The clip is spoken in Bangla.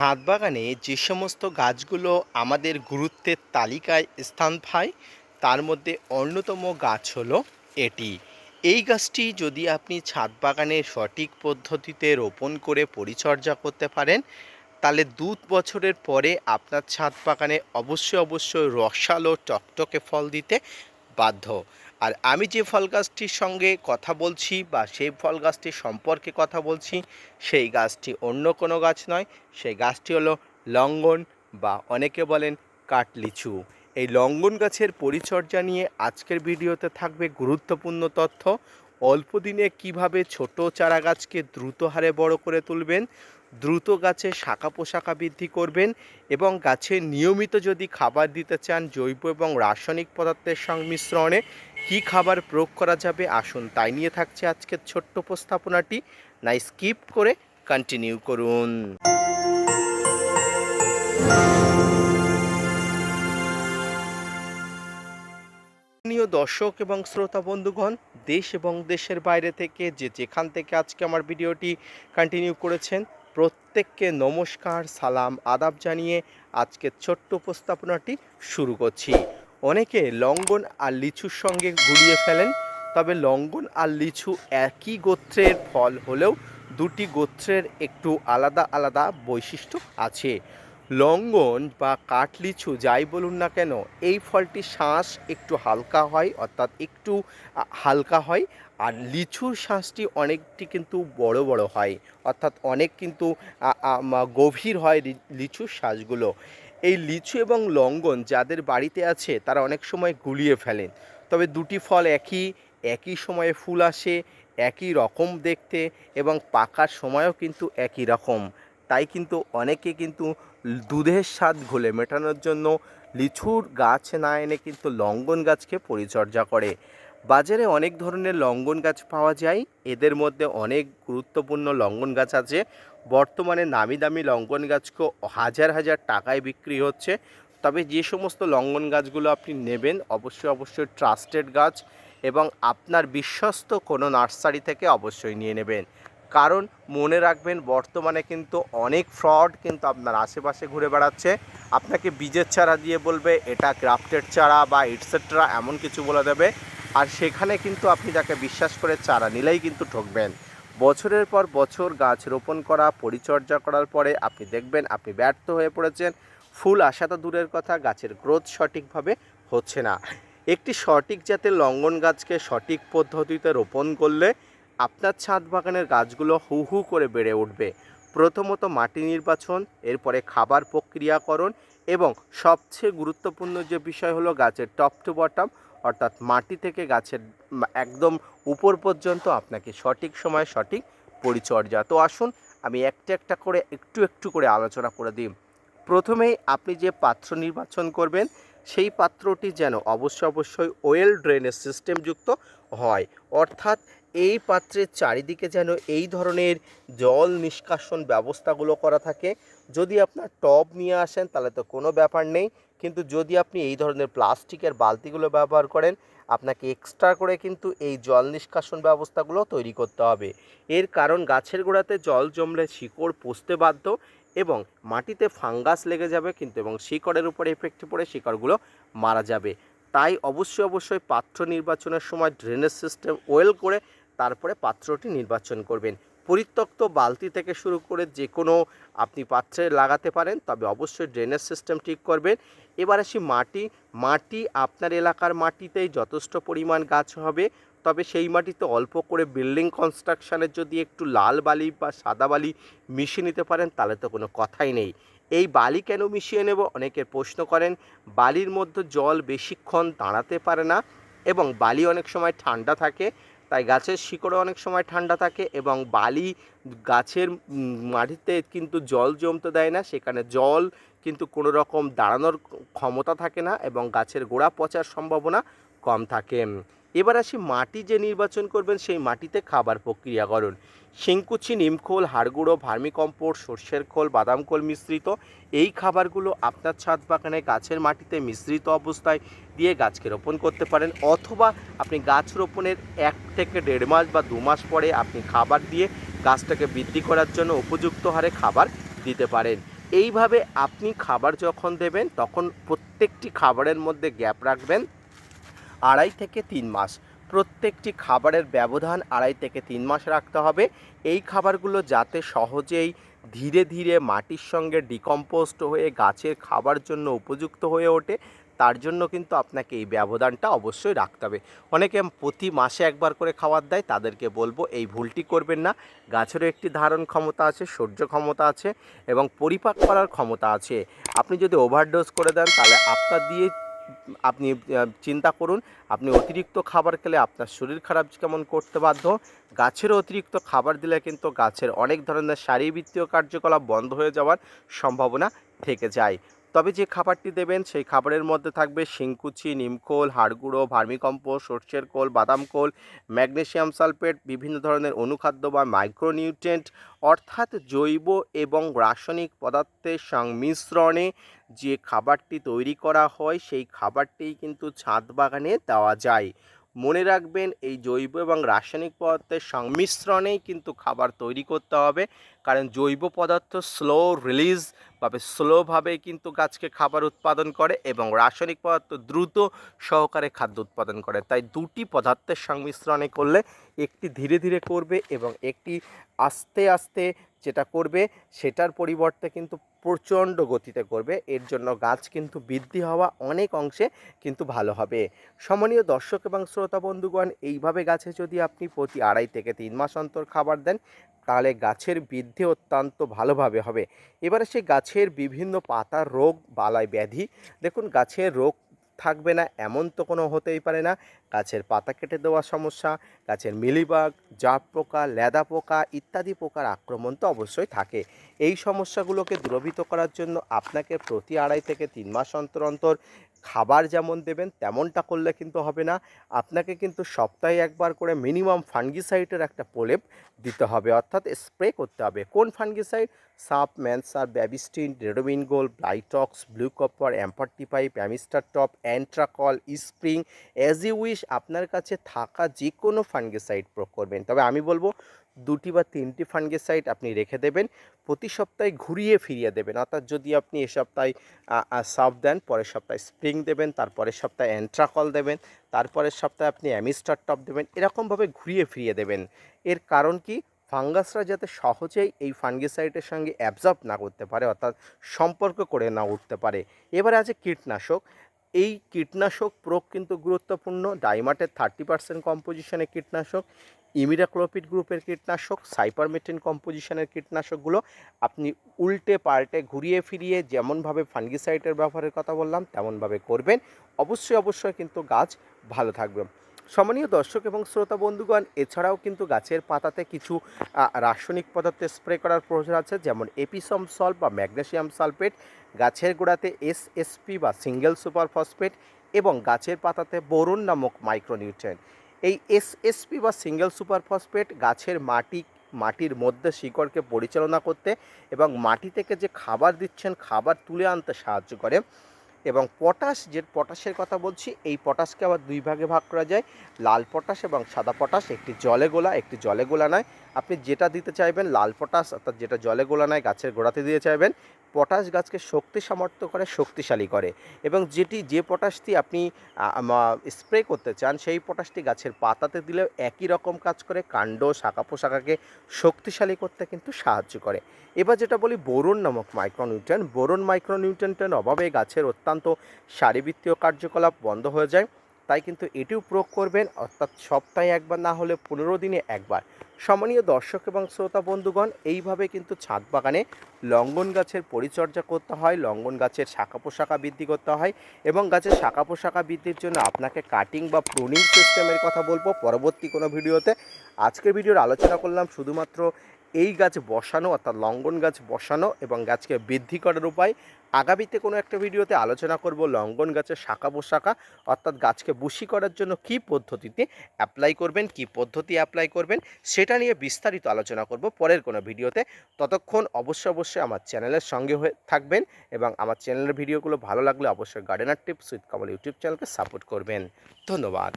ছাদ বাগানে যে সমস্ত গাছগুলো আমাদের গুরুত্বের তালিকায় স্থান পায়, তার মধ্যে অন্যতম গাছ হলো এটি। এই গাছটি যদি আপনি ছাদ বাগানে সঠিক পদ্ধতিতে রোপণ করে পরিচর্যা করতে পারেন, তাহলে দু বছরের পরে আপনার ছাদ বাগানে অবশ্যই অবশ্যই রসালো টকটকে ফল দিতে বাধ্য। আর আমি যে ফল গাছটির সঙ্গে কথা বলছি বা সেই ফল গাছটির সম্পর্কে কথা বলছি, সেই গাছটি অন্য কোনো গাছ নয়। সেই গাছটি হলো লঙ্গন বা অনেকে বলেন কাঠলিচু এই লঙ্গন গাছের পরিচর্যা নিয়ে আজকের ভিডিওতে থাকবে গুরুত্বপূর্ণ তথ্য। অল্প দিনে কীভাবে ছোট চারা গাছকে দ্রুত হারে বড় করে তুলবেন, দ্রুত গাছে শাখা পোশাখা বৃদ্ধি করবেন এবং গাছে নিয়মিত যদি খাবার দিতে চান জৈব এবং রাসায়নিক পদার্থের সংমিশ্রণে কি খাবার প্রয়োগ করা যাবে? আসুন তাই নিয়ে থাকছে আজকের ছোট্ট উপস্থাপনাটি। না, স্কিপ করে কন্টিনিউ করুন। দর্শক এবং শ্রোতা বন্ধুগণ, দেশ এবং দেশের বাইরে থেকে যে যেখান থেকে আজকে আমার ভিডিওটি কন্টিনিউ করেছেন, প্রত্যেককে নমস্কার, সালাম, আদাব জানিয়ে আজকের ছোট্ট উপস্থাপনাটি শুরু করছি। অনেকে লঙ্গন আর লিচুর সঙ্গে গুলিয়ে ফেলেন, তবে লঙ্গন আর লিচু একই গোত্রের ফল হলেও দুটি গোত্রের একটু আলাদা আলাদা বৈশিষ্ট্য আছে। লঙ্গন বা কাঠলিচু যাই বলুন না কেন, এই ফলটির শ্বাস একটু হালকা হয়, অর্থাৎ একটু হালকা হয়, আর লিচুর শ্বাসটি অনেকটি কিন্তু বড় বড় হয়, অর্থাৎ অনেক কিন্তু গভীর হয় লিচুর শ্বাসগুলো এই লিচু এবং লঙ্গন যাদের বাড়িতে আছে, তারা অনেক সময় গুলিয়ে ফেলেন। তবে দুটি ফল একই একই সময়ে ফুল আসে, একই রকম দেখতে এবং পাকার সময়ও কিন্তু একই রকম। তাই কিন্তু অনেকে কিন্তু দুধের স্বাদ ঘোলে মেটানোর জন্য লিচুর গাছ না এনে কিন্তু লঙ্গন গাছকে পরিচর্যা করে। বাজারে অনেক ধরনের লঙ্গন গাছ পাওয়া যায়। এদের মধ্যে অনেক গুরুত্বপূর্ণ লঙ্গন গাছ আছে। বর্তমানে নামি দামি লঙ্গন গাছকে হাজার হাজার টাকায় বিক্রি হচ্ছে। তবে যে সমস্ত লঙ্গন গাছগুলো আপনি নেবেন, অবশ্যই অবশ্যই ট্রাস্টেড গাছ এবং আপনার বিশ্বস্ত কোনো নার্সারি থেকে অবশ্যই নিয়ে নেবেন। কারণ মনে রাখবেন, বর্তমানে কিন্তু অনেক ফ্রড কিন্তু আপনার আশেপাশে ঘুরে বেড়াচ্ছে। আপনাকে বীজের চারা দিয়ে বলবে, এটা গ্রাফটেড চারা বা এটসেট্রা এমন কিছু বলে দেবে। আর সেখানে কিন্তু আপনি তাকে বিশ্বাস করে চারা নিলেই কিন্তু ঠকবেন। বছরের পর বছর গাছ রোপণ করা, পরিচর্যা করার পরে আপনি দেখবেন আপনি ব্যর্থ হয়ে পড়েছেন। ফুল আসা তো দূরের কথা, গাছের গ্রোথ সঠিকভাবে হচ্ছে না। একটি সঠিক জাতের লঙ্ঘন গাছকে সঠিক পদ্ধতিতে রোপণ করলে আপনার ছাদ বাগানের গাছগুলো হু হু করে বেড়ে উঠবে। প্রথমত মাটি নির্বাচন, এরপরে খাবার প্রক্রিয়াকরণ এবং সবচেয়ে গুরুত্বপূর্ণ যে বিষয় হলো গাছের টপ টু বটম অর্থাৎ মাটি থেকে গাছের একদম উপর পর্যন্ত আপনাকে সঠিক সময় সঠিক পরিচর্যা। তো আসুন, আমি একটা একটা করে একটু একটু করে আলোচনা করে দিই। প্রথমেই আপনি যে পাত্র নির্বাচন করবেন, সেই পাত্রটি যেন অবশ্যই অবশ্যই ওয়েল ড্রেনেজ সিস্টেমযুক্ত হয়। অর্থাৎ এই পাত্রের চারিদিকে যেন এই ধরনের জল নিষ্কাশন ব্যবস্থাগুলো করা থাকে। যদি আপনার টব নিয়ে আসেন, তাহলে তো কোনো ব্যাপার নেই। কিন্তু যদি আপনি এই ধরনের প্লাস্টিকের বালতিগুলো ব্যবহার করেন, আপনাকে এক্সট্রা করে কিন্তু এই জল নিষ্কাশন ব্যবস্থাগুলো তৈরি করতে হবে। এর কারণ গাছের গোড়াতে জল জমলে শিকড় পচতে বাধ্য এবং মাটিতে ফাঙ্গাস লেগে যাবে কিন্তু এবং শিকড়ের উপরে এফেক্ট পড়ে শিকড়গুলো মারা যাবে। তাই অবশ্যই অবশ্যই পাত্র নির্বাচনের সময় ড্রেনেজ সিস্টেম ওয়েল করে তারপরে পাত্রটি নির্বাচন করবেন। পরিত্যক্ত বালতি থেকে শুরু করে যে কোনো আপনি পাত্রে লাগাতে পারেন, তবে অবশ্যই ড্রেনেজ সিস্টেম ঠিক করবেন। এবার আসি মাটি। মাটি আপনার এলাকার মাটিতেই যথেষ্ট পরিমাণ গাছ হবে, তবে সেই মাটিতে অল্প করে বিল্ডিং কনস্ট্রাকশানের যদি একটু লাল বালি বা সাদা বালি মিশিয়ে নিতে পারেন, তাহলে তো কোনো কথাই নেই। এই বালি কেন মিশিয়ে নেব? অনেকে প্রশ্ন করেন, বালির মধ্যে জল বেশিক্ষণ দাঁড়াতে পারে না এবং বালি অনেক সময় ঠান্ডা থাকে তাই গাছের শিকড়ে অনেক সময় ঠান্ডা থাকে এবং বালি গাছের মাটিতে কিন্তু জল জমতে দেয় না। সেখানে জল কিন্তু কোনো রকম দাঁড়ানোর ক্ষমতা থাকে না এবং গাছের গোড়া পচার সম্ভাবনা কম থাকে। এবার আসি মাটি যে নির্বাচন করবেন, সেই মাটিতে খাবার প্রক্রিয়াকরণ শিংকুচি, নিমখোল, হাড়গুঁড়ো ভার্মিকম্পোস্ট সর্ষের খোল, বাদাম খোল মিশ্রিত। এই খাবারগুলো আপনার ছাদ বাগানে গাছের মাটিতে মিশ্রিত অবস্থায় দিয়ে গাছকে রোপণ করতে পারেন, অথবা আপনি গাছ রোপণের এক থেকে দেড় মাস বা দু মাস পরে আপনি খাবার দিয়ে গাছটাকে বৃদ্ধি করার জন্য উপযুক্ত হারে খাবার দিতে পারেন। এইভাবে আপনি খাবার যখন দেবেন, তখন প্রত্যেকটি খাবারের মধ্যে গ্যাপ রাখবেন। আড়াই থেকে তিন মাস। প্রত্যেকটি খাবারের ব্যবধান আড়াই থেকে তিন মাস রাখতে হবে। এই খাবারগুলো যাতে সহজেই ধীরে ধীরে মাটির সঙ্গে ডিকম্পোস্ট হয়ে গাছের খাবার জন্য উপযুক্ত হয়ে ওঠে, তার জন্য কিন্তু আপনাকে এই ব্যবধানটা অবশ্যই রাখতে হবে। অনেকে প্রতি মাসে একবার করে খাবার দেয়, তাদেরকে বলব এই ভুলটি করবেন না। গাছেরও একটি ধারণ ক্ষমতা আছে সহ্য ক্ষমতা আছে এবং পরিপাক করার ক্ষমতা আছে। আপনি যদি ওভারডোজ করে দেন, তাহলে আপনার দিয়ে আপনি চিন্তা করুন, আপনি অতিরিক্ত খাবার খেলে আপনার শরীর খারাপ কেমন করতে বাধ্য? গাছের অতিরিক্ত খাবার দিলে কিন্তু গাছের অনেক ধরনের শারীরবৃত্তীয় কার্যকলাপ বন্ধ হয়ে যাওয়ার সম্ভাবনা থেকে যায়। তবে যে খাবারটি দেবেন, সেই খাবারের মধ্যে থাকবে শিংকুচি, নিমখোল, হাড়গুঁড়ো, ভার্মিকম্পোস্ট, সর্ষের খোল, বাদাম খোল ম্যাগনেসিয়াম সালফেট, বিভিন্ন ধরনের অনুখাদ্য বা মাইক্রোনিউট্রেন্ট অর্থাৎ জৈব এবং রাসায়নিক পদার্থের সংমিশ্রণে যে খাবারটি তৈরি করা হয়, সেই খাবারটি কিন্তু ছাদ বাগানে দেওয়া যায়। মনে রাখবেন, এই জৈব এবং রাসায়নিক পদার্থের সংমিশ্রণেই কিন্তু খাবার তৈরি করতে হবে। কারণ জৈব পদার্থ স্লো রিলিজ ভাবে স্লোভাবে কিন্তু গাছকে খাবার উৎপাদন করে এবং রাসায়নিক পদার্থ দ্রুত সহকারে খাদ্য উৎপাদন করে। তাই দুটি পদার্থের সংমিশ্রণে করলে একটি ধীরে ধীরে করবে এবং একটি আস্তে আস্তে যেটা করবে, সেটার পরিবর্তে কিন্তু প্রচণ্ড গতিতে করবে। এর জন্য গাছ কিন্তু বৃদ্ধি হওয়া অনেক অংশে কিন্তু ভালো হবে। সমনীয় দর্শক এবং শ্রোতা বন্ধুগণ, এইভাবে গাছে যদি আপনি প্রতি আড়াই থেকে তিন মাস অন্তর খাবার দেন, তাহলে গাছের বৃদ্ধি অত্যন্ত ভালোভাবে হবে। এবারে সেই গাছের বিভিন্ন পাতার রোগ, বালাই ব্যাধি, দেখুন গাছের রোগ থাকবে না, এমন তো কোনো হতেই পারে না। গাছের পাতা কেটে দেওয়ার সমস্যা, গাছের মিলিবাগ, জাপ পোকা, লেদা পোকা ইত্যাদি পোকার আক্রমণ তো অবশ্যই থাকে। এই সমস্যাগুলোকে দূরীভূত করার জন্য আপনাকে প্রতি আড়াই থেকে তিন মাস অন্তর অন্তর খাবার যেমন দেবেন, তেমনটা করলে কিন্তু হবে না। আপনাকে কিন্তু সপ্তাহে একবার করে মিনিমাম ফাঙ্গিসাইডের একটা প্রলেপ দিতে হবে, অর্থাৎ স্প্রে করতে হবে। কোন ফাঙ্গিসাইড সাপ, ম্যানসার, Bavistin Ridomil gold Blitox, blue copper অ্যাম্পারটিপাইপ Amistar top, Antracol, spring as you wish আপনার কাছে থাকা যে কোনো ফাঙ্গিসাইড প্রয়োগ করবেন। তবে আমি বলব, দুটি বা তিনটি ফাঙ্গিসাইড আপনি রেখে দেবেন, প্রতি সপ্তাহে ঘুরিয়ে ফিরিয়ে দেবেন। অর্থাৎ যদি আপনি এ সপ্তাহে সাপ দেন, পরের সপ্তাহে স্প্রিং দেবেন, তারপরের সপ্তাহে অ্যান্ট্রাকল দেবেন, তারপরের সপ্তাহে আপনি অ্যামিস্টার টপ দেবেন, এরকমভাবে ঘুরিয়ে ফিরিয়ে দেবেন। এর কারণ কি? ফাঙ্গাসরা যাতে সহজেই এই ফাঙ্গিসাইডের সঙ্গে অ্যাবজর্ব না করতে পারে, অর্থাৎ সম্পর্ক করে না উঠতে পারে। এবারে আছে কীটনাশক। এই কীটনাশক প্রয়োগ কিন্তু গুরুত্বপূর্ণ। ডাইমাটের থার্টি পার্সেন্ট কম্পোজিশনের কীটনাশক ইমিডাক্লোপিড গ্রুপের কীটনাশক সাইপারমেটিন কম্পোজিশনের কীটনাশকগুলো আপনি উল্টে পাল্টে ঘুরিয়ে ফিরিয়ে যেমনভাবে ফাঙ্গিসাইডের ব্যবহারের কথা বললাম, তেমনভাবে করবেন। অবশ্যই অবশ্যই কিন্তু গাছ ভালো থাকবে। সম্মানীয় দর্শক এবং শ্রোতা বন্ধুগণ, এছাড়াও কিন্তু গাছের পাতাতে কিছু রাসায়নিক পদার্থ স্প্রে করার প্রয়োজন আছে, যেমন এপিসম সল্ট বা ম্যাগনেসিয়াম সালফেট। গাছের গোড়াতে এসএসপি বা সিঙ্গেল সুপার ফসফেট এবং গাছের পাতাতে বোরন নামক মাইক্রোনিউট্রিয়েন্ট এই এসএসপি বা সিঙ্গেল সুপার ফসফেট গাছের মাটি, মাটির মধ্যে শিকড়কে পরিচালনা করতে এবং মাটি থেকে যে খাবার দিচ্ছেন, খাবার তুলে আনতে সাহায্য করে। এবং পটাশ যে পটাশের কথা বলছি, এই পটাশকে আবার দুই ভাগে ভাগ করা যায়। লাল পটাশ এবং সাদা পটাশ, একটি জলে গোলা, একটি জলে গোলা নয় আপনি যেটা দিতে চাইবেন, লাল পটাশ, অর্থাৎ যেটা জলে গোলা নয় গাছের গোড়াতে দিয়ে চাইবেন, পটাশ গাছকে শক্তি সামর্থ্য করে, শক্তিশালী করে। এবং যেটি, যে পটাশটি আপনি স্প্রে করতে চান, সেই পটাশটি গাছের পাতাতে দিলেও একই রকম কাজ করে, কাণ্ড, শাখা পোশাখাকে শক্তিশালী করতে কিন্তু সাহায্য করে। এবার যেটা বলি, বোরন নামক মাইক্রোনিউট্রেন বোরন মাইক্রোনিউট্রেন্টের অভাবে গাছের অত্যন্ত শারীরবৃত্তীয় কার্যকলাপ বন্ধ হয়ে যায়। তাই কিন্তু এটিও প্রয়োগ করবেন, অর্থাৎ সপ্তাহে একবার, না হলে পনেরো দিনে একবার। সম্মানীয় দর্শক এবং শ্রোতা বন্ধুগণ, এইভাবে কিন্তু ছাদ বাগানে লঙ্গন গাছের পরিচর্যা করতে হয়, লঙ্গন গাছের শাখা পোশাখা বৃদ্ধি করতে হয় এবং গাছের শাখা পোশাখা বৃদ্ধির জন্য আপনাকে কাটিং বা প্রুনিং সিস্টেমের কথা বলব পরবর্তী কোনো ভিডিওতে। আজকের ভিডিওর আলোচনা করলাম শুধুমাত্র এই গাছ বসানো অর্থাৎ লঙ্গন গাছ বসানো এবং গাছকে বৃদ্ধি করার উপায়, আগামীতে কোনো একটা ভিডিওতে আলোচনা করব লঙ্গন গাছের শাখা পোশাখা, অর্থাৎ গাছকে বুশি করার জন্য কী পদ্ধতিতে অ্যাপ্লাই করবেন, কী পদ্ধতি অ্যাপ্লাই করবেন, সেটা নিয়ে বিস্তারিত আলোচনা করব পরের কোনো ভিডিওতে। ততক্ষণ অবশ্যই অবশ্যই আমার চ্যানেলের সঙ্গে হয়ে থাকবেন এবং আমার চ্যানেলের ভিডিওগুলো ভালো লাগলে অবশ্যই gardener tips with Kamal YouTube চ্যানেলকে সাপোর্ট করবেন। ধন্যবাদ।